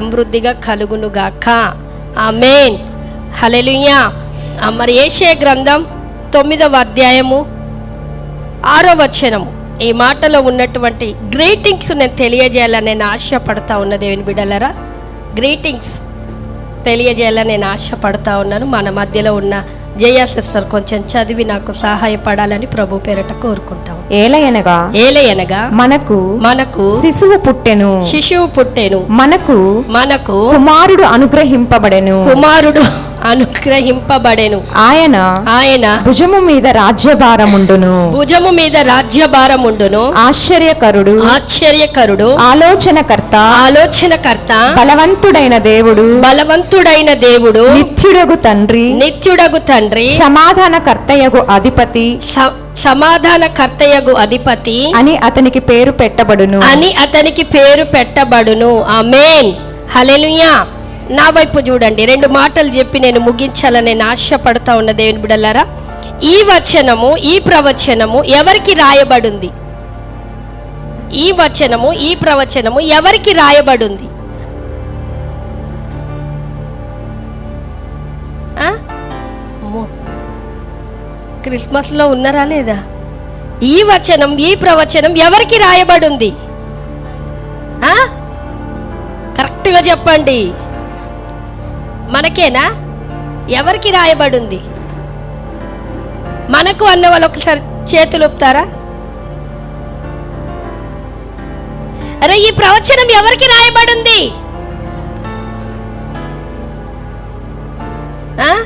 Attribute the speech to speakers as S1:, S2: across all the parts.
S1: సమృద్ధిగా కలుగునుగాక. Amen. Hallelujah మరి ఏషే గ్రంథం తొమ్మిదవ అధ్యాయము ఆరో వచనము. ఈ మాటలో ఉన్నటువంటి గ్రీటింగ్స్ నేను తెలియజేయాలని నేను ఆశపడతా ఉన్న దేవుని బిడ్డలరా. గ్రీటింగ్స్ తెలియజేయాలని నేను ఆశపడతా ఉన్నాను. మన మధ్యలో ఉన్న జయ సిస్టర్ కొంచెం చదివి నాకు సహాయపడాలని ప్రభు పేరట కోరుకుంటాం.
S2: ఏలయనగా
S1: ఏలయనగా
S2: మనకు
S1: మనకు
S2: శిశువు పుట్టెను.
S1: శిశువు పుట్టెను.
S2: మనకు
S1: మనకు
S2: కుమారుడు అనుగ్రహింపబడెను.
S1: కుమారుడు అనుగ్రహింపబడెను.
S2: ఆయన
S1: ఆయన
S2: భుజము మీద రాజ్యభారముండును.
S1: భుజము మీద రాజ్యభారముండును.
S2: ఆశ్చర్యకరుడు.
S1: ఆశ్చర్యకరుడు.
S2: ఆలోచనకర్త.
S1: ఆలోచనకర్త.
S2: బలవంతుడైన దేవుడు.
S1: బలవంతుడైన దేవుడు.
S2: నిత్యుడగు తండ్రి.
S1: నిత్యుడగు తండ్రి
S2: సమాధానకర్తయగు అధిపతి.
S1: స- సమాధానకర్తయగు అధిపతి.
S2: అని అతనికి పేరు పెట్టబడును.
S1: అని అతనికి పేరు పెట్టబడును. ఆమేన్. హల్లెలూయా. నా వైపు చూడండి. రెండు మాటలు చెప్పి నేను ముగించాలని నేను ఆశపడతా ఉన్న దేవుని బిడలారా ఈ వచనము ఈ ప్రవచనము ఎవరికి రాయబడింది? ఈ వచనము ఈ ప్రవచనము ఎవరికి రాయబడింది? క్రిస్మస్లో ఉన్నారా లేదా? ఈ వచనం ఈ ప్రవచనం ఎవరికి రాయబడింది? ఆ? కరెక్ట్గా చెప్పండి. మనకేనా? ఎవరికి రాయబడింది? మనకు అన్న వాళ్ళు ఒకసారి చేతులు ఊపుతారా? అరే ఈ ప్రవచనం ఎవరికి రాయబడింది? ఆ?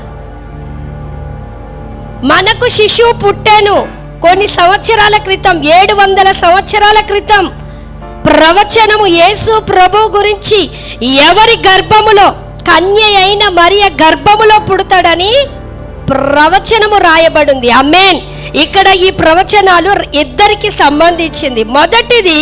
S1: మనకు శిశువు పుట్టాను. కొన్ని సంవత్సరాల క్రితం ఏడు వందల సంవత్సరాల క్రితం ప్రవచనము యేసు ప్రభు గురించి ఎవరి గర్భములో కన్య అయిన మరియ గర్భములో పుడతాడని ప్రవచనము రాయబడింది. అమ్మేన్ ఇక్కడ ఈ ప్రవచనాలు ఇద్దరికి సంబంధించింది. మొదటిది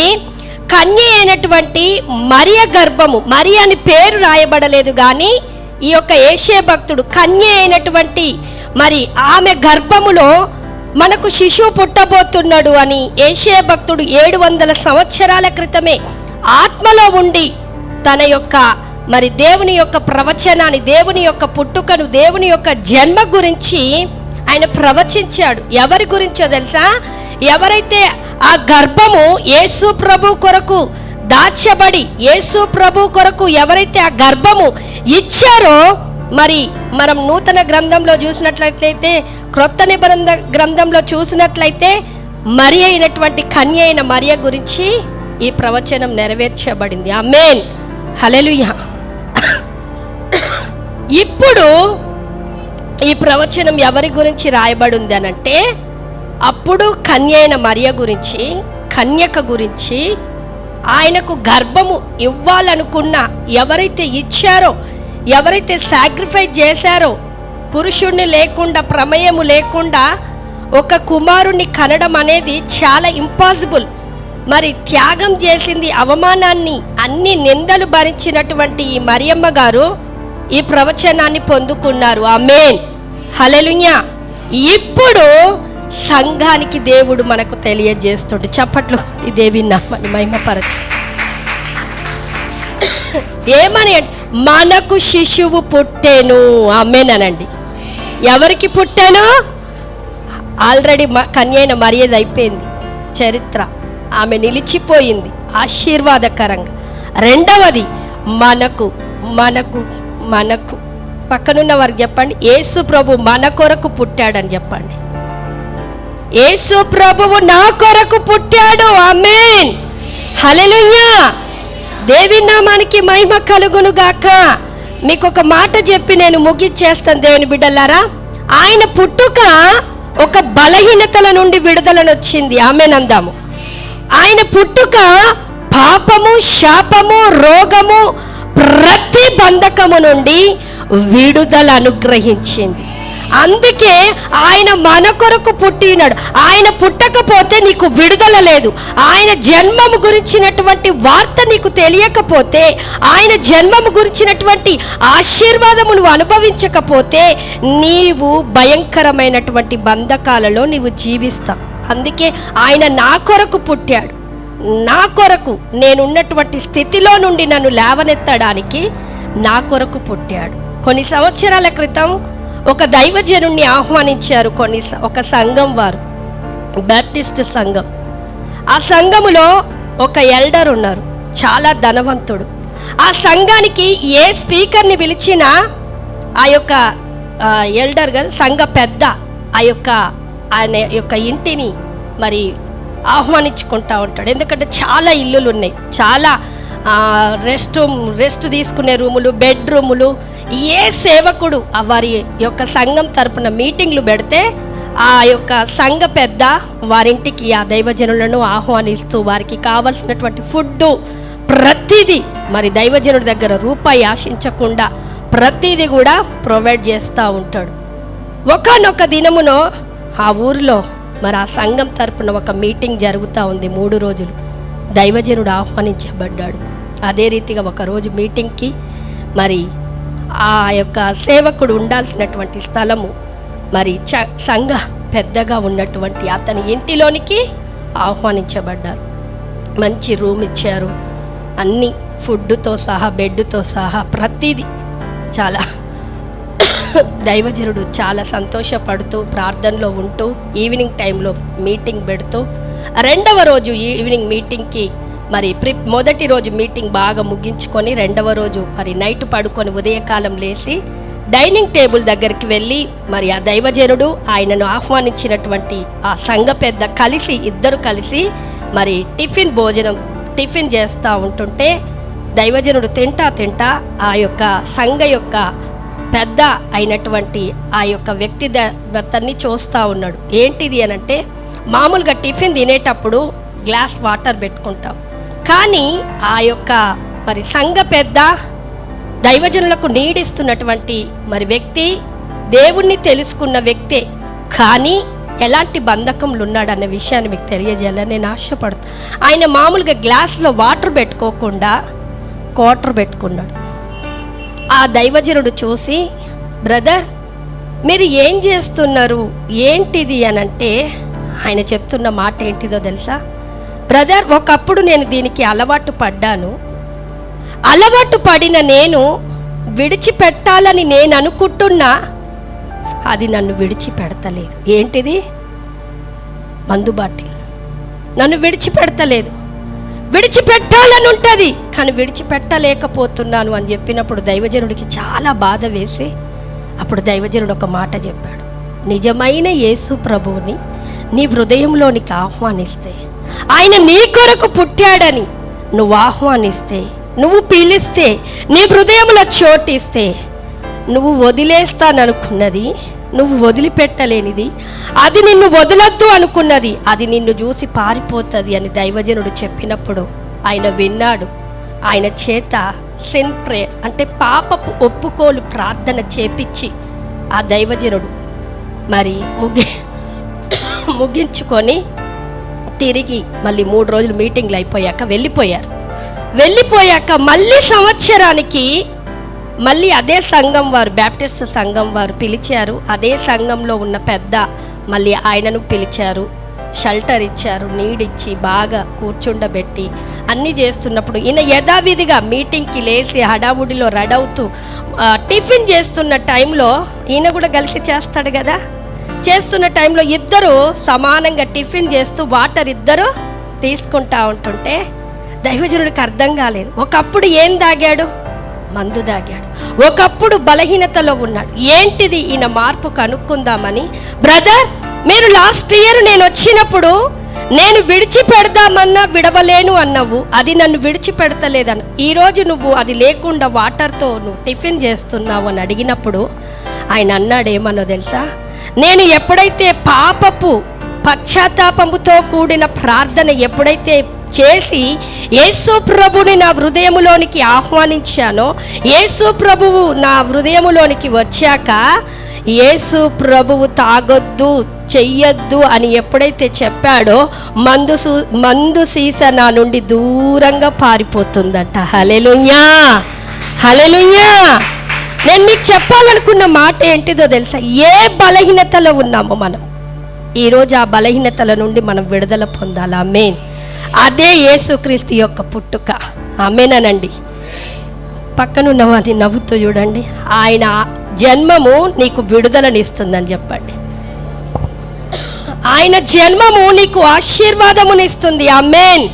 S1: కన్య అయినటువంటి మరియ గర్భము. మరి అని పేరు రాయబడలేదు కానీ ఈ యొక్క ఏషే భక్తుడు కన్య అయినటువంటి మరి ఆమె గర్భములో మనకు శిశువు పుట్టబోతున్నాడు అని ఏషే భక్తుడు ఏడు వందల సంవత్సరాల క్రితమే ఆత్మలో ఉండి తన యొక్క మరి దేవుని యొక్క ప్రవచనాన్ని దేవుని యొక్క పుట్టుకను దేవుని యొక్క జన్మ గురించి ఆయన ప్రవచించాడు. ఎవరి గురించో తెలుసా? ఎవరైతే ఆ గర్భము యేసు ప్రభు కొరకు దాచబడి యేసు ప్రభు కొరకు ఎవరైతే ఆ గర్భము ఇచ్చారో మరి మనం నూతన గ్రంథంలో చూసినట్లయితే క్రొత్త నిబంధన గ్రంథంలో చూసినట్లయితే మరి అయినటువంటి కన్య అయిన మరియ గురించి ఈ ప్రవచనం నెరవేర్చబడింది. ఆ మెయిన్ హలెలుయా ఇప్పుడు ఈ ప్రవచనం ఎవరి గురించి రాయబడింది అనంటే అప్పుడు కన్య అయిన మరియ గురించి కన్యక గురించి ఆయనకు గర్భము ఇవ్వాలనుకున్న ఎవరైతే ఇచ్చారో ఎవరైతే సాక్రిఫై చేశారో పురుషుణ్ణి లేకుండా ప్రమేయము లేకుండా ఒక కుమారుణ్ణి కనడం అనేది చాలా ఇంపాసిబుల్ మరి త్యాగం చేసింది అవమానాన్ని అన్ని నిందలు భరించినటువంటి ఈ మరియమ్మ గారు ఈ ప్రవచనాన్ని పొందుకున్నారు. ఆ మేన్ హలెలుయ్య ఇప్పుడు సంఘానికి దేవుడు మనకు తెలియజేస్తుండే. చప్పట్లు ఈ దేవి నామని మహిమపరచు. ఏమని మనకు శిశువు పుట్టేను అమ్మేనండి ఎవరికి పుట్టాను? ఆల్రెడీ కన్యైన మర్యాద అయిపోయింది చరిత్ర. ఆమె నిలిచిపోయింది ఆశీర్వాదకరంగా. రెండవది మనకు మనకు మనకు. పక్కనున్న వారికి చెప్పండి యేసు ప్రభు మన కొరకు పుట్టాడని చెప్పండి. యేసు ప్రభువు నా కొరకు పుట్టాడు ఆమెన్. హల్లెలూయా. దేవి నామానికి మహిమ కలుగును గాక మీకు ఒక మాట చెప్పి నేను ముగిచ్చేస్తాను దేవుని బిడ్డలారా. ఆయన పుట్టుక ఒక బలహీనతల నుండి విడుదలను వచ్చింది. ఆమెనందాము ఆయన పుట్టుక పాపము శాపము రోగము ప్రతి బంధకము నుండి విడుదల అనుగ్రహించింది. అందుకే ఆయన మన కొరకు పుట్టినాడు. ఆయన పుట్టకపోతే నీకు విడుదల లేదు. ఆయన జన్మము గురించినటువంటి వార్త నీకు తెలియకపోతే ఆయన జన్మము గురించినటువంటి ఆశీర్వాదము నువ్వు అనుభవించకపోతే నీవు భయంకరమైనటువంటి బంధకాలలో నీవు జీవిస్తావు. అందుకే ఆయన నా కొరకు పుట్టాడు. నా కొరకు నేనున్నటువంటి స్థితిలో నుండి నన్ను లేవనెత్తడానికి నా కొరకు పుట్టాడు. కొన్ని సంవత్సరాల క్రితం ఒక దైవజనుణ్ణి ఆహ్వానించారు కొన్ని ఒక సంఘం వారు. బ్యాప్టిస్ట్ సంఘం. ఆ సంఘములో ఒక ఎల్డర్ ఉన్నారు. చాలా ధనవంతుడు. ఆ సంఘానికి ఏ స్పీకర్ని పిలిచినా ఆ యొక్క ఎల్డర్ గారు సంఘ పెద్ద. ఆ యొక్క ఆయన యొక్క ఇంటిని మరి ఆహ్వానించుకుంటా ఉంటాడు. ఎందుకంటే చాలా ఇల్లులు ఉన్నాయి చాలా రెస్ట్ రూమ్ రెస్ట్ తీసుకునే రూములు బెడ్రూములు ఏ సేవకుడు ఆ వారి యొక్క సంఘం తరపున మీటింగ్లు పెడితే ఆ యొక్క సంఘ పెద్ద వారింటికి ఆ దైవజనులను ఆహ్వానిస్తూ వారికి కావలసినటువంటి ఫుడ్ ప్రతిదీ మరి దైవజనుడి దగ్గర రూపాయి ఆశించకుండా ప్రతిదీ కూడా ప్రొవైడ్ చేస్తూ ఉంటాడు. ఒకనొక దినమునో ఆ ఊరిలో మరి ఆ సంఘం తరపున ఒక మీటింగ్ జరుగుతూ ఉంది మూడు రోజులు. దైవజనుడు ఆహ్వానించబడ్డాడు. అదే రీతిగా ఒకరోజు మీటింగ్కి మరి ఆ యొక్క సేవకుడు ఉండాల్సినటువంటి స్థలము మరి చ సంఘ పెద్దగా ఉన్నటువంటి అతని ఇంటిలోనికి ఆహ్వానించబడ్డారు. మంచి రూమ్ ఇచ్చారు. అన్ని ఫుడ్తో సహా బెడ్తో సహా ప్రతిదీ చాలా దైవజనుడు చాలా సంతోషపడుతూ ప్రార్థనలో ఉంటూ ఈవినింగ్ టైంలో మీటింగ్ పెడుతూ రెండవ రోజు ఈవినింగ్ మీటింగ్కి మరి ప్రి మొదటి రోజు మీటింగ్ బాగా ముగించుకొని రెండవ రోజు మరి నైట్ పడుకొని ఉదయకాలం లేచి డైనింగ్ టేబుల్ దగ్గరికి వెళ్ళి మరి ఆ దైవజనుడు ఆయనను ఆహ్వానించినటువంటి ఆ సంఘ పెద్ద కలిసి ఇద్దరు కలిసి మరి టిఫిన్ భోజనం టిఫిన్ చేస్తూ ఉంటుంటే దైవజనుడు తింటా తింటా ఆ యొక్క సంఘ యొక్క పెద్ద అయినటువంటి ఆ యొక్క వ్యక్తి అతన్ని చూస్తూ ఉన్నాడు. ఏంటిది అని అంటే మామూలుగా టిఫిన్ తినేటప్పుడు గ్లాస్ వాటర్ పెట్టుకుంటాం. కానీ ఆ యొక్క మరి సంఘ పెద్ద దైవజనులకు నీడిస్తున్నటువంటి మరి వ్యక్తి దేవుణ్ణి తెలుసుకున్న వ్యక్తే. కానీ ఎలాంటి బంధకములు ఉన్నాడన్న విషయాన్ని మీకు తెలియజేయాలని నేను ఆశపడుతాను ఆయన మామూలుగా గ్లాస్లో వాటర్ పెట్టుకోకుండా క్వార్టర్ పెట్టుకున్నాడు. ఆ దైవజనుడు చూసి బ్రదర్ మీరు ఏం చేస్తున్నారు? ఏంటిది? అని అంటే ఆయన చెప్తున్న మాట ఏంటిదో తెలుసా? బ్రదర్ ఒకప్పుడు నేను దీనికి అలవాటు పడ్డాను. అలవాటు పడిన నేను విడిచిపెట్టాలని నేను అనుకుంటున్నా అది నన్ను విడిచిపెడతలేదు. ఏంటిది? మందు బాటిల్. నన్ను విడిచిపెడతలేదు. విడిచిపెట్టాలని ఉంటుంది కానీ విడిచిపెట్టలేకపోతున్నాను అని చెప్పినప్పుడు దైవజనుడికి చాలా బాధ వేసి అప్పుడు దైవజనుడు ఒక మాట చెప్పాడు. నిజమైన యేసు ప్రభువుని నీ హృదయంలోనికి ఆహ్వానిస్తే ఆయన నీ కొరకు పుట్టాడని. నువ్వు ఆహ్వానిస్తే నువ్వు పిలిస్తే నీ హృదయంలో చోటిస్తే నువ్వు వదిలేస్తాననుకున్నది నువ్వు వదిలిపెట్టలేనిది అది నిన్ను వదలద్దు అనుకున్నది అది నిన్ను చూసి పారిపోతుంది అని దైవజనుడు చెప్పినప్పుడు ఆయన విన్నాడు. ఆయన చేత సిన్ ప్రే అంటే పాపపు ఒప్పుకోలు ప్రార్థన చేపించి ఆ దైవజనుడు మరి ముగి ముగించుకొని తిరిగి మళ్ళీ మూడు రోజులు మీటింగ్లు అయిపోయాక వెళ్ళిపోయారు. వెళ్ళిపోయాక మళ్ళీ సంవత్సరానికి మళ్ళీ అదే సంఘం వారు బ్యాప్టిస్ట్ సంఘం వారు పిలిచారు. అదే సంఘంలో ఉన్న పెద్ద మళ్ళీ ఆయనను పిలిచారు. షెల్టర్ ఇచ్చారు నీడిచ్చి బాగా కూర్చుండబెట్టి అన్నీ చేస్తున్నప్పుడు ఈయన యథావిధిగా మీటింగ్కి లేచి హడావుడిలో రడవుతూ టిఫిన్ చేస్తున్న టైంలో ఈయన కూడా కలిసి చేస్తాడు కదా? చేస్తున్న టైంలో ఇద్దరు సమానంగా టిఫిన్ చేస్తూ వాటర్ ఇద్దరు తీసుకుంటా ఉంటుంటే దైవజనుడికి అర్థం కాలేదు. ఒకప్పుడు ఏం తాగాడు? మందు తాగాడు. ఒకప్పుడు బలహీనతలో ఉన్నాడు. ఏంటిది ఈయన మార్పు కనుక్కుందామని బ్రదర్ మీరు లాస్ట్ ఇయర్ నేను వచ్చినప్పుడు నేను విడిచిపెడదామన్నా విడవలేను అన్నావు. అది నన్ను విడిచిపెడతలేదన్న ఈరోజు నువ్వు అది లేకుండా వాటర్తో నువ్వు టిఫిన్ చేస్తున్నావు అని అడిగినప్పుడు ఆయన అన్నాడు ఏమన్నో తెలుసా? నేను ఎప్పుడైతే పాపపు పశ్చాత్తాపముతో కూడిన ప్రార్థన ఎప్పుడైతే చేసి యేసు ప్రభుని నా హృదయములోనికి ఆహ్వానించానో యేసు ప్రభువు నా హృదయములోనికి వచ్చాక యేసు ప్రభువు తాగొద్దు చెయ్యొద్దు అని ఎప్పుడైతే చెప్పాడో మందు సూ మందు సీస నా నుండి దూరంగా పారిపోతుందట. హలెలుయ్యా హలెలుయ్యా నేను మీకు చెప్పాలనుకున్న మాట ఏంటిదో తెలుసా? ఏ బలహీనతలో ఉన్నామో మనం. ఈరోజు ఆ బలహీనతల నుండి మనం విడుదల పొందాలా. మెయిన్ అదే యేసుక్రీస్తు యొక్క పుట్టుక. ఆమెనండి పక్కనున్న వారిని నవ్వుతూ చూడండి. ఆయన జన్మము నీకు విడుదలనిస్తుందని చెప్పండి. ఆయన జన్మము నీకు ఆశీర్వాదమునిస్తుంది. అమ్మేన్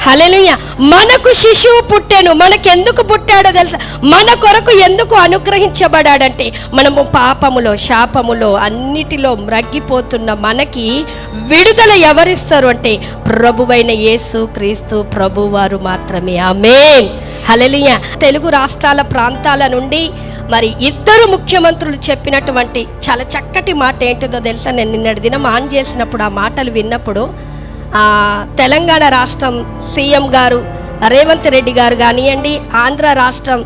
S1: హల్లెలూయా. మనకు శిశువు పుట్టాను. మనకెందుకు పుట్టాడో తెలుసా? మన కొరకు ఎందుకు అనుగ్రహించబడాడంటే మనము పాపములో శాపములో అన్నిటిలో మ్రగ్గిపోతున్న మనకి విడుదల ఎవరిస్తారు అంటే ప్రభువైన యేసు క్రీస్తు ప్రభువారు మాత్రమే. ఆమేన్. హల్లెలూయా. తెలుగు రాష్ట్రాల ప్రాంతాల నుండి మరి ఇద్దరు ముఖ్యమంత్రులు చెప్పినటువంటి చాలా చక్కటి మాట ఏంటిదో తెలుసా? నేను నిన్నటి దినం ఆన్ చేసినప్పుడు ఆ మాటలు విన్నప్పుడు తెలంగాణ రాష్ట్రం సీఎం గారు రేవంత్ రెడ్డి గారు కానివ్వండి ఆంధ్ర రాష్ట్రం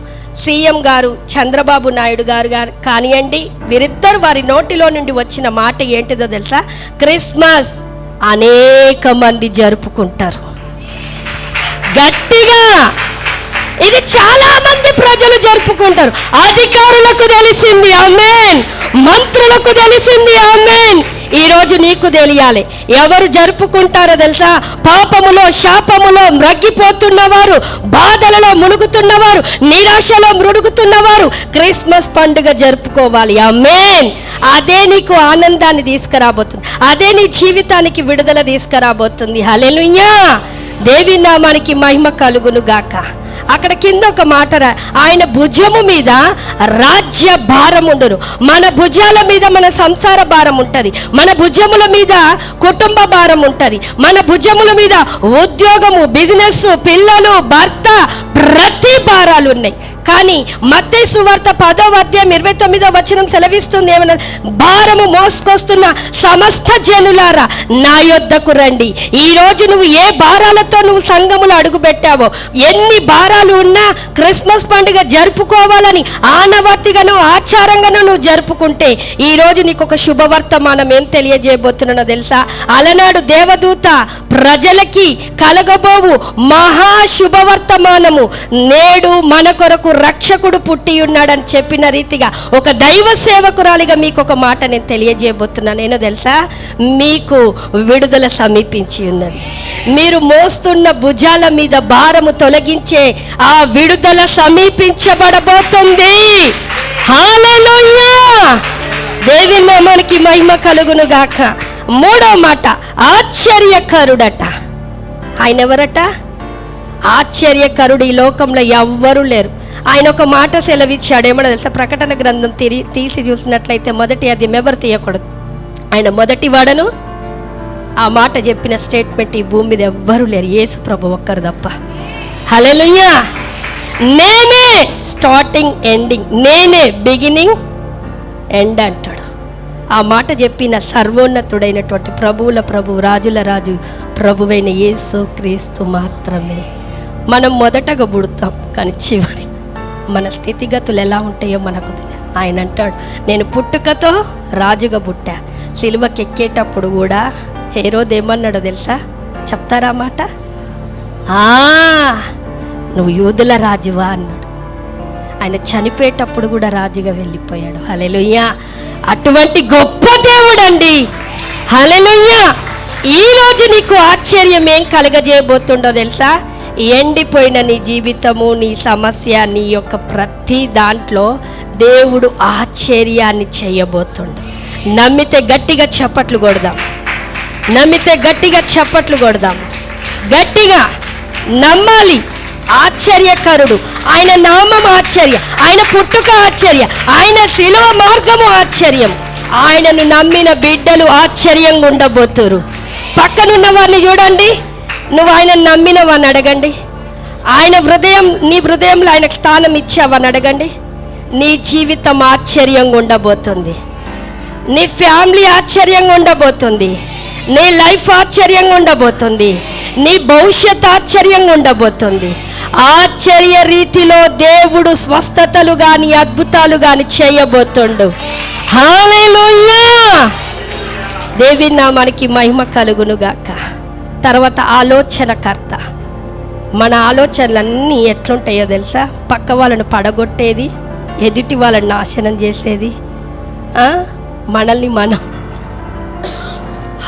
S1: సీఎం గారు చంద్రబాబు నాయుడు గారు గారు కానివ్వండి వీరిద్దరు వారి నోటిలో నుండి వచ్చిన మాట ఏంటిదో తెలుసా? క్రిస్మస్ అనేక మంది జరుపుకుంటారు. గట్టిగా! ఇది చాలా మంది ప్రజలు జరుపుకుంటారు. అధికారులకు తెలిసింది అమేన్ మంత్రులకు తెలిసింది ఆమెన్. ఈరోజు నీకు తెలియాలి. ఎవరు జరుపుకుంటారో తెలుసా? పాపములో శాపములో మ్రగ్గిపోతున్నవారు బాధలలో మునుగుతున్నవారు నిరాశలో మృడుగుతున్నవారు క్రిస్మస్ పండుగ జరుపుకోవాలి. ఆమెన్. అదే నీకు ఆనందాన్ని తీసుకురాబోతుంది. అదే నీ జీవితానికి విడుదల తీసుకురాబోతుంది. హలెలుయ్యా దేవి నామానికి మహిమ కలుగును గాక అక్కడ కింద ఒక మాట ఆయన భుజము మీద రాజ్య భారం ఉండరు మన భుజాల మీద మన సంసార భారం ఉంటుంది. మన భుజముల మీద కుటుంబ భారం ఉంటుంది. మన భుజముల మీద ఉద్యోగము బిజినెస్ పిల్లలు భర్త ప్రతి భారాలు ఉన్నాయి కానీ మత్తే సువార్త పదో అధ్యాయం ఇరవై తొమ్మిదో వచనం సెలవిస్తుంది ఏమన్నా? భారము మోసుకొస్తున్న సమస్త జనులారా నా యొద్దకు రండి. ఈ రోజు నువ్వు ఏ భారాలతో నువ్వు సంఘములు అడుగుపెట్టావో ఎన్ని భారాలు ఉన్నా క్రిస్మస్ పండుగ జరుపుకోవాలని ఆనవార్తిగాను ఆచారంగాను నువ్వు జరుపుకుంటే ఈ రోజు నీకు ఒక శుభవర్తమానం ఏం తెలియజేయబోతున్నానో తెలుసా? అలనాడు దేవదూత ప్రజలకి కలగబోవు మహా శుభవర్తమానము. నేడు మన కొరకు రక్షకుడు పుట్టి ఉన్నాడని చెప్పిన రీతిగా ఒక దైవ సేవకురాలిగా మీకు ఒక మాట నేను తెలియజేయబోతున్నాను. నేను తెలుసా? మీకు విడుదల సమీపించి ఉన్నది. మీరు మోస్తున్న భుజాల మీద భారము తొలగించే ఆ విడుదల సమీపించబడబోతుంది. హల్లెలూయా! దేవి నామానికి మహిమ కలుగును గాక. మూడో మాట ఆశ్చర్యకరుడట. ఆయన ఎవరట? ఆశ్చర్యకరుడు ఈ లోకంలో ఎవ్వరూ లేరు. ఆయన ఒక మాట సెలవిచ్చాడు. ఏమన్నా తెలుసా? ప్రకటన గ్రంథం తిరి తీసి చూసినట్లయితే మొదటి అది ఎవరు తీయకూడదు. ఆయన మొదటి వాడను. ఆ మాట చెప్పిన స్టేట్మెంట్ ఈ భూమి మీద ఎవ్వరూ లేరు. యేసు ప్రభు ఒక్కరు తప్ప. హల్లెలూయా! నేనే స్టార్టింగ్ ఎండింగ్. నేనే బిగినింగ్ ఎండ్ అంటాడు. ఆ మాట చెప్పిన సర్వోన్నతుడైనటువంటి ప్రభువుల ప్రభు రాజుల రాజు ప్రభువైన యేసు క్రీస్తు మాత్రమే. మనం మొదటగా పుడతాం కానీ చివరి మన స్థితిగతులు ఎలా ఉంటాయో మనకు ఆయన అంటాడు నేను పుట్టుకతో రాజుగా పుట్టా. సిలువకి ఎక్కేటప్పుడు కూడా హేరోద్ ఏమన్నాడో తెలుసా? చెప్తారా మాట? "ఆ, నువ్వు యూదుల రాజువా అన్నాడు. ఆయన చనిపోయేటప్పుడు కూడా రాజుగా వెళ్ళిపోయాడు. హలెలుయ్యా అటువంటి గొప్ప దేవుడండి. హలెలుయ్యా ఈ రోజు నీకు ఆశ్చర్యం ఏం కలగజేయబోతుండో తెలుసా? ఎండిపోయిన నీ జీవితము నీ సమస్య నీ యొక్క ప్రతి దాంట్లో దేవుడు ఆశ్చర్యాన్ని చేయబోతుండు. నమ్మితే గట్టిగా చప్పట్లు కొడదాం. నమ్మితే గట్టిగా చప్పట్లు కొడదాం. గట్టిగా నమ్మాలి. ఆశ్చర్యకరుడు. ఆయన నామం ఆశ్చర్య ఆయన పుట్టుక ఆశ్చర్య ఆయన శిలువ మార్గము ఆశ్చర్యం. ఆయనను నమ్మిన బిడ్డలు ఆశ్చర్యంగా ఉండబోతురు. పక్కనున్న వారిని చూడండి. నువ్వు ఆయన నమ్మినవని అడగండి. ఆయన హృదయం నీ హృదయంలో ఆయనకు స్థానం ఇచ్చావని అడగండి. నీ జీవితం ఆశ్చర్యంగా ఉండబోతుంది. నీ ఫ్యామిలీ ఆశ్చర్యంగా ఉండబోతుంది. నీ లైఫ్ ఆశ్చర్యంగా ఉండబోతుంది. నీ భవిష్యత్ ఆశ్చర్యంగా ఉండబోతుంది. ఆశ్చర్య రీతిలో దేవుడు స్వస్థతలు కానీ అద్భుతాలు కానీ చేయబోతుండు. హల్లెలూయా దేవి నామానికి మహిమ కలుగును గాక తర్వాత ఆలోచనకర్త. మన ఆలోచనలన్నీ ఎట్లుంటాయో తెలుసా? పక్క వాళ్ళను పడగొట్టేది ఎదుటి వాళ్ళని నాశనం చేసేది మనల్ని మనం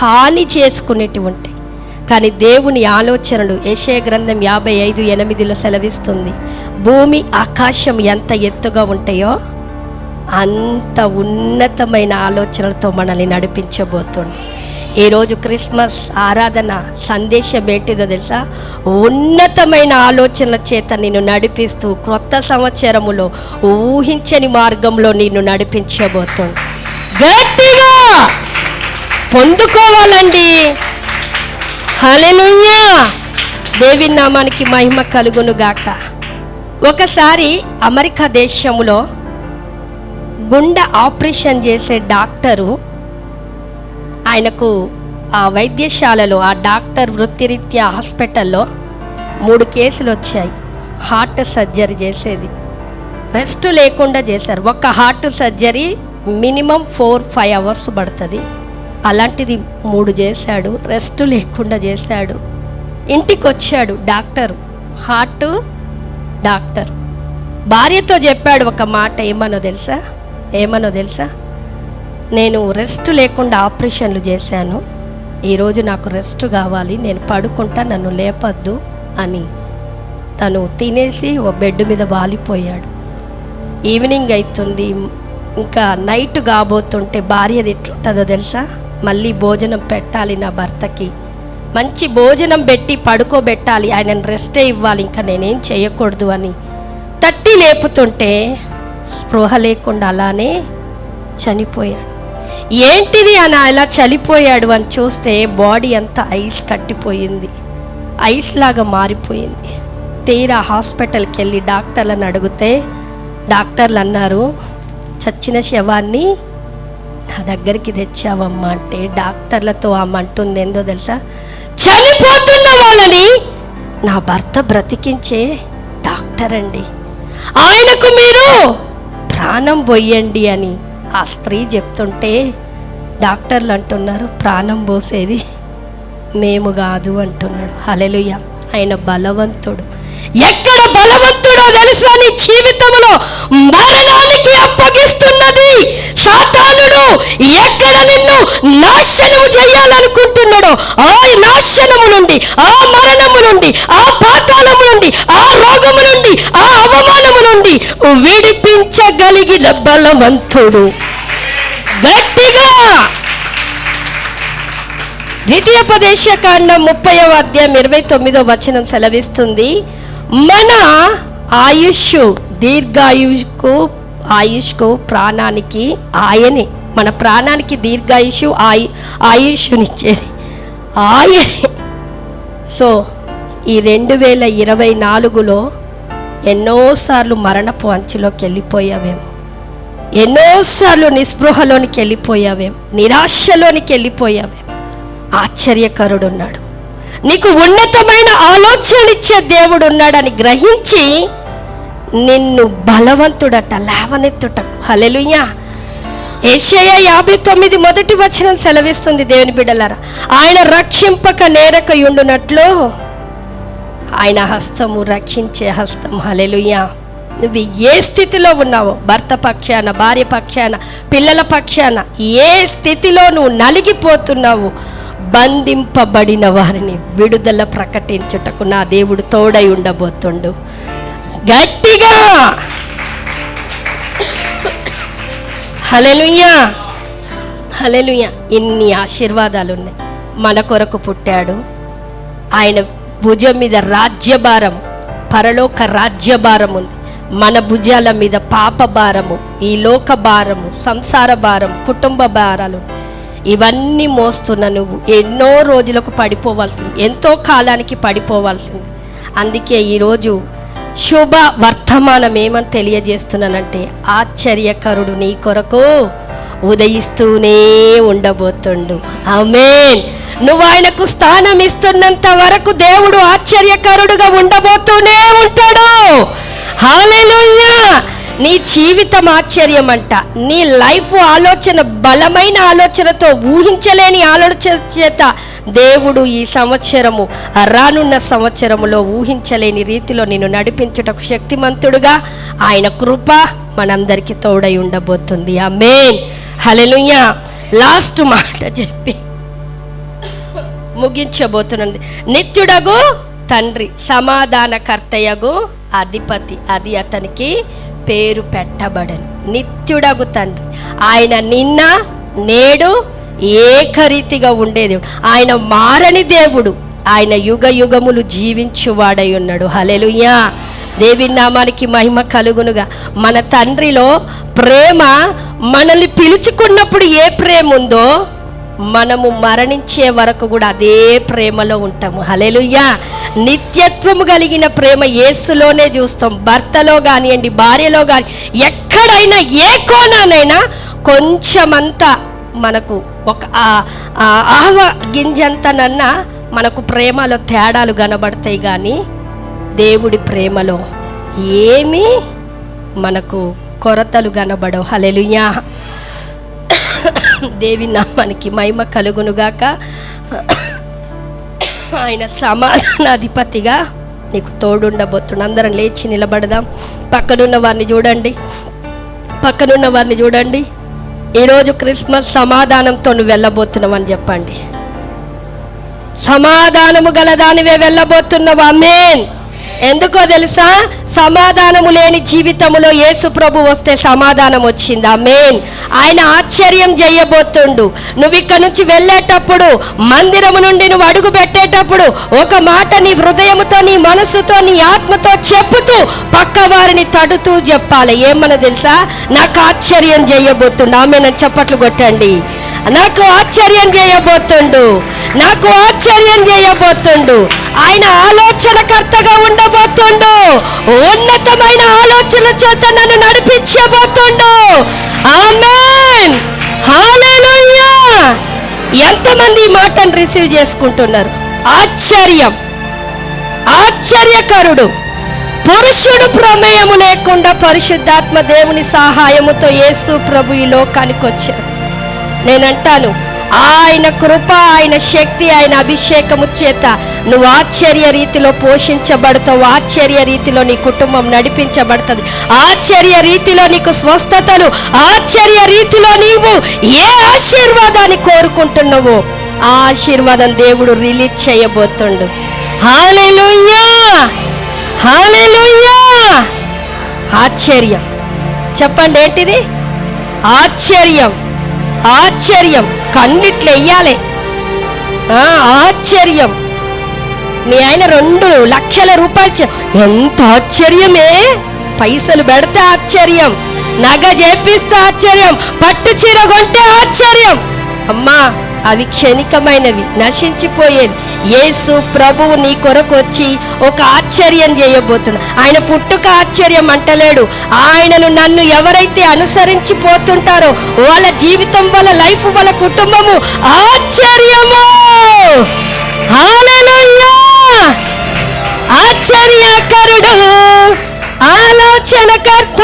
S1: హాని చేసుకునేటివి ఉంటాయి కానీ దేవుని ఆలోచనలు ఏషయ గ్రంథం యాభై ఐదు ఎనిమిదిలో సెలవిస్తుంది భూమి ఆకాశం ఎంత ఎత్తుగా ఉంటాయో అంత ఉన్నతమైన ఆలోచనలతో మనల్ని నడిపించబోతుంది. ఈరోజు క్రిస్మస్ ఆరాధన సందేశం ఏంటిదో తెలుసా? ఉన్నతమైన ఆలోచనల చేత నిన్ను నడిపిస్తూ క్రొత్త సంవత్సరములో ఊహించని మార్గంలో నిన్ను నడిపించబోతుంది. గట్టిగా పొందుకోవాలండి. హలెలుయ్యా దేవి నామానికి మహిమ కలుగును గాక ఒకసారి అమెరికా దేశంలో గుండె ఆపరేషన్ చేసే డాక్టరు ఆయనకు ఆ వైద్యశాలలో ఆ డాక్టర్ వృత్తిరీత్యా హాస్పిటల్లో మూడు కేసులు వచ్చాయి. హార్ట్ సర్జరీ చేసేది. రెస్ట్ లేకుండా చేశారు. ఒక heart surgery minimum four five hours పడుతుంది. అలాంటిది మూడు చేశాడు. రెస్ట్ లేకుండా చేశాడు. ఇంటికి వచ్చాడు డాక్టర్. Heart doctor. భార్యతో చెప్పాడు ఒక మాట ఏమనో తెలుసా? ఏమనో తెలుసా? నేను రెస్ట్ లేకుండా ఆపరేషన్లు చేశాను. ఈరోజు నాకు రెస్ట్ కావాలి నేను పడుకుంటా నన్ను లేపద్దు అని. తను తినేసి ఓ బెడ్ మీద వాలిపోయాడు. ఈవినింగ్ అవుతుంది ఇంకా నైట్ కాబోతుంటే భార్యది ఎట్లుంటుందో తెలుసా? మళ్ళీ భోజనం పెట్టాలి నా భర్తకి. మంచి భోజనం పెట్టి పడుకోబెట్టాలి ఆయనను రెస్టే ఇవ్వాలి ఇంకా నేనేం చేయకూడదు అని. తట్టి లేపుతుంటే స్పృహ లేకుండా అలానే చనిపోయాడు. ఏంటిది అని అలా చలిపోయాడు అని చూస్తే బాడీ అంతా ఐస్ కట్టిపోయింది. ఐస్ లాగా మారిపోయింది. తీరా హాస్పిటల్కి వెళ్ళి డాక్టర్లను అడిగితే డాక్టర్లు అన్నారు చచ్చిన శవాన్ని నా దగ్గరికి తెచ్చావమ్మా అంటే డాక్టర్లతో ఆమె అంటుంది ఏందో తెలుసా? చనిపోతున్న వాళ్ళని నా భర్త బ్రతికించే డాక్టర్ అండి ఆయనకు మీరు ప్రాణం పోయండి అని ఆ స్త్రీ చెప్తుంటే డాక్టర్లు అంటున్నారు ప్రాణం పోసేది మేము కాదు అంటున్నాడు. హలెలుయ ఆయన బలవంతుడు. ఎక్కడ బలవంతుడో తెలుసా నీ జీవితంలో? మరణానికి అప్పగిస్తున్నది సాతానుడు. ఎక్కడ నిన్ను నాశనము చేయాలనుకుంటున్నాడో ఆ నాశనము నుండి ఆ మరణము నుండి ఆ పాతాళము నుండి ఆ రోగము నుండి ఆ అవమానము నుండి విడిపించగలిగిన బలవంతుడు. ద్వితీయోపదేశ కాండం ముప్పైవ అధ్యాయం ఇరవై తొమ్మిదో వచనం సెలవిస్తుంది. మన ఆయుష్ దీర్ఘాయుష్కు ఆయుష్కు ప్రాణానికి ఆయనే. మన ప్రాణానికి దీర్ఘాయుషు ఆయు ఆయుష్నిచ్చేది ఆయనే. సో ఈ రెండు వేల ఇరవై నాలుగులో ఎన్నోసార్లు మరణపు అంచులోకి వెళ్ళిపోయావేమో. ఎన్నోసార్లు నిస్పృహలోనికి వెళ్ళిపోయావేం నిరాశలోనికి వెళ్ళిపోయావేం ఆశ్చర్యకరుడున్నాడు. నీకు ఉన్నతమైన ఆలోచన ఇచ్చే దేవుడు ఉన్నాడని గ్రహించి నిన్ను బలవంతుడట లేవనెత్తుటకు. హలెలుయ్యా ఏషయ యాభై తొమ్మిది మొదటి వచనం సెలవిస్తుంది దేవుని బిడ్డలారా. ఆయన రక్షింపక నేరక ఉండునట్లు ఆయన హస్తము రక్షించే హస్తం. హలెలుయ్యా నువ్వు ఏ స్థితిలో ఉన్నావో భర్త పక్షాన భార్య పక్షాన పిల్లల పక్షాన ఏ స్థితిలో నువ్వు నలిగిపోతున్నావు బంధింపబడిన వారిని విడుదల ప్రకటించుటకు నా దేవుడు తోడై ఉండబోతుండు. గట్టిగా! హలెలుయ్యా హలెలుయ్యా ఇన్ని ఆశీర్వాదాలు ఉన్నాయి మన కొరకు పుట్టాడు. ఆయన భుజం మీద రాజ్యభారం పరలోక రాజ్యభారం ఉంది. మన భుజాల మీద పాప భారము ఈ లోక భారము సంసార భారం కుటుంబ భారాలు ఇవన్నీ మోస్తున్న నువ్వు. ఎన్నో రోజులకు పడిపోవాల్సింది. ఎంతో కాలానికి పడిపోవాల్సింది. అందుకే ఈరోజు శుభ వర్తమానం ఏమని తెలియజేస్తున్నానంటే ఆశ్చర్యకరుడు నీ కొరకు ఉదయిస్తూనే ఉండబోతుండు. ఆమెన్. నువ్వు ఆయనకు స్థానం ఇస్తున్నంత వరకు దేవుడు ఆశ్చర్యకరుడుగా ఉండబోతూనే ఉంటాడు. హాలెలూయా నీ జీవితం ఆశ్చర్యం అంట నీ లైఫ్ ఆలోచన బలమైన ఆలోచనతో ఊహించలేని ఆలోచన చేత దేవుడు ఈ సంవత్సరము రానున్న సంవత్సరములో ఊహించలేని రీతిలో నిన్ను నడిపించుటకు శక్తిమంతుడుగా ఆయన కృప మనందరికీ తోడై ఉండబోతుంది. ఆ మెయిన్ హలెలుయ్యా లాస్ట్ మాట చెప్పి ముగించబోతున్నది. నిత్యుడగు తండ్రి సమాధానకర్తయగు అధిపతి అది అతనికి పేరు పెట్టబడను. నిత్యుడగు తండ్రి. ఆయన నిన్న నేడు ఏకరీతిగా ఉండే దేవుడు. ఆయన మారని దేవుడు. ఆయన యుగ యుగములు జీవించువాడై ఉన్నాడు. హలెలుయా దేవి నామానికి మహిమ కలుగునుగా. మన తండ్రిలో ప్రేమ మనల్ని పిలుచుకున్నప్పుడు ఏ ప్రేమ ఉందో మనము మరణించే వరకు కూడా అదే ప్రేమలో ఉంటాము. హలెలుయ్యా నిత్యత్వము కలిగిన ప్రేమ యేసులోనే చూస్తాం. భర్తలో కానివ్వండి భార్యలో కానీ ఎక్కడైనా ఏ కోణానైనా కొంచెమంతా మనకు ఒక ఆ- ఆ గింజంతనన్నా మనకు ప్రేమలో తేడాలు కనబడతాయి కానీ దేవుడి ప్రేమలో ఏమీ మనకు కొరతలు కనబడవు. హలెలుయ్యా దేవి నామానికి మహిమ కలుగునుగాక. ఆయన సమాధానాధిపతిగా నీకు తోడుండబోతున్నా అందరం లేచి నిలబడదాం. పక్కనున్న వారిని చూడండి. పక్కనున్న వారిని చూడండి. ఈరోజు క్రిస్మస్ సమాధానంతో నువ్వు వెళ్ళబోతున్నావని చెప్పండి. సమాధానము గల దానివే వెళ్ళబోతున్నావు. అమేన్ ఎందుకో తెలుసా? సమాధానము లేని జీవితములో యేసు ప్రభు వస్తే సమాధానం వచ్చింది. మెయిన్ ఆయన ఆశ్చర్యం చేయబోతుండు. నువ్వు ఇక్కడ నుంచి వెళ్ళేటప్పుడు మందిరము నుండి నువ్వు అడుగు పెట్టేటప్పుడు ఒక మాట నీ హృదయముతో నీ మనసుతో నీ ఆత్మతో చెప్పుతూ పక్క వారిని తడుతూ చెప్పాలి. ఏమన్నా తెలుసా? నాకు ఆశ్చర్యం చేయబోతుండు. ఆమె చప్పట్లు కొట్టండి. నాకు ఆశ్చర్యం చేయబోతుండు. నాకు ఆశ్చర్యం చేయబోతుండు. ఆయన ఆలోచనకర్తగా ఉండబోతుండు. ఉన్నతమైన ఆలోచన చేత నన్ను నడిపించబోతుండు. ఆమెన్. హాలేలుయ్యా ఎంతమంది ఈ మాటను రిసీవ్ చేసుకుంటున్నారు? ఆశ్చర్యం. ఆశ్చర్యకరుడు. పురుషుడు ప్రమేయము లేకుండా పరిశుద్ధాత్మ దేవుని సహాయముతో యేసు ప్రభు ఈ లోకానికి వచ్చాడు నేనంటాను ఆయన కృప ఆయన శక్తి ఆయన అభిషేకము చేత నువ్వు ఆశ్చర్య రీతిలో పోషించబడతావు ఆశ్చర్య రీతిలో నీ కుటుంబం నడిపించబడుతుంది. ఆశ్చర్య రీతిలో నీకు స్వస్థతలు ఆశ్చర్య రీతిలో నీవు ఏ ఆశీర్వాదాన్ని కోరుకుంటున్నావో ఆ ఆశీర్వాదం దేవుడు రిలీజ్ చేయబోతుండు. హాలెలూయా హాలెలూయా ఆశ్చర్యం. చెప్పండి ఏంటిది? ఆశ్చర్యం. ఆశ్చర్యం. కన్నిట్లు వెయ్యాలి ఆశ్చర్యం. మీ ఆయన రెండు లక్షల రూపాయలు ఎంత ఆశ్చర్యమే. పైసలు పెడితే ఆశ్చర్యం. నగ చేపిస్తే ఆశ్చర్యం. పట్టు చీర కొంటే ఆశ్చర్యం. అమ్మా అవి క్షణికమైనవి నశించిపోయేది యేసు ప్రభువు నీ కొరకు వచ్చి ఒక ఆశ్చర్యం చేయబోతున్నా. ఆయన పుట్టుక ఆశ్చర్యం అంటలేడు. ఆయనను నన్ను ఎవరైతే అనుసరించిపోతుంటారో వాళ్ళ జీవితం వాళ్ళ లైఫ్ వాళ్ళ కుటుంబము ఆశ్చర్యము! ఆశ్చర్యకరుడు ఆలోచనకర్త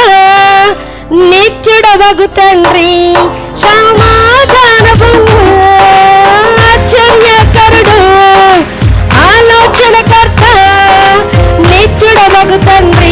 S1: నిత్యుడవగు తండ్రి సమాధానము! మగు తండ్రి